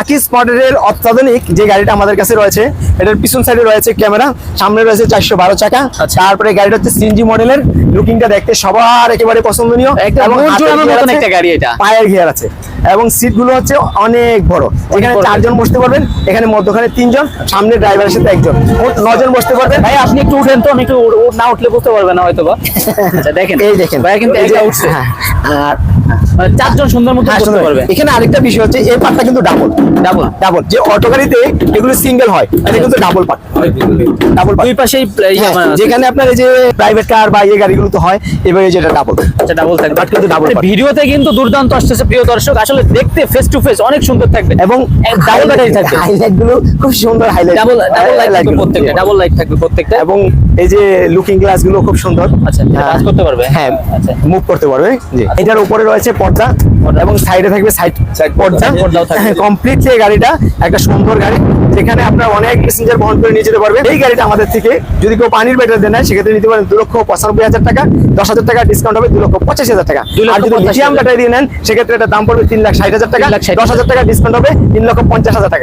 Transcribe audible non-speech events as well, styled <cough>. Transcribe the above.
আকিস মডেলের অত্যাধুনিক যে গাড়িটা আমাদের কাছে রয়েছে এটার পিছন সাইডে রয়েছে ক্যামেরা সামনে রয়েছে চারশো বারো চাকা আচ্ছা। তারপরে গাড়িটা হচ্ছে সিএনজি মডেলের লুকিংটা দেখতে সবার একেবারে পছন্দনীয় একটা গাড়ি এটা। পায়ের গিয়ার আছে এবং সিটগুলো হচ্ছে অনেক বড়। এখানে চারজন বসতে পারবেন এখানে মধ্যখানে তিনজন সামনে ড্রাইভারের সাথে একজন। নজন বসতে পারবেন ভাই আপনি একটু উঠেন তো আমি একটু না উঠলে বুঝতে পারবেন না হয়তো বা <laughs> আচ্ছা দেখেন। এই দেখেন। ভাই কিন্তু এই উঠছে। হ্যাঁ, আর চারজন সুন্দর মতো হ্যাঁ, করতে পারবে। এখানে আরেকটা বিষয় হচ্ছে এই পার্টটা কিন্তু ডাবল ডাবল ডাবল যে অটো গাড়িতে এগুলো সিঙ্গেল হয় এটা কিন্তু ডাবল পার্ট ডাবল দুই পাশেই ইয়ে মানে। যেখানে আপনার এই যে প্রাইভেট কার বা এই গাড়িগুলো তো হয় এবারে যেটা ডাবল আচ্ছা ডাবল থাকবে। But কিন্তু part। ভিডিওতে কিন্তু দুর্দান্ত আসতেছে প্রিয় দর্শক। আসলে দেখতে ফেস টু ফেস অনেক সুন্দর থাকবে। এবং ডাবল ব্যাটারি থাকবে। হাইলাইটগুলো খুব সুন্দর হাইলাইট ডাবল ডাবল লাইট থাকবে প্রত্যেকটা ডাবল লাইট থাকবে প্রত্যেকটা। এবং এই যে লুকিং গ্লাসগুলো খুব সুন্দর। আচ্ছা, এটা কাজ করতে পারবে? হ্যাঁ আচ্ছা। মুভ করতে পারবে। জি। এটার উপরে রয়েছে পর্দা। এবং সাইডে থাকবে সাইড সাইড পর্দা। কমপ্লিটলি এই গাড়িটা একটা সুন্দর গাড়ি যেখানে আপনার অনেক প্যাসেঞ্জার বহন করে নিয়ে যেতে পারবে এই গাড়িটা আমাদের থেকে যদি কেউ পানির ব্যাটারি দেন সেক্ষেত্রে নিতে পারেন দু লক্ষ পঁচানব্বই হাজার টাকা। দশ হাজার টাকা ডিসকাউন্ট হবে দু লক্ষ পঁচাশি হাজার টাকা। আর যদি লিথিয়াম ব্যাটারি দিয়ে নেন সেক্ষেত্রে এটা দাম পড়বে তিন লাখ ষাট হাজার টাকা। দশ হাজার টাকা ডিসকাউন্ট হবে তিন লক্ষ পঞ্চাশ হাজার টাকা।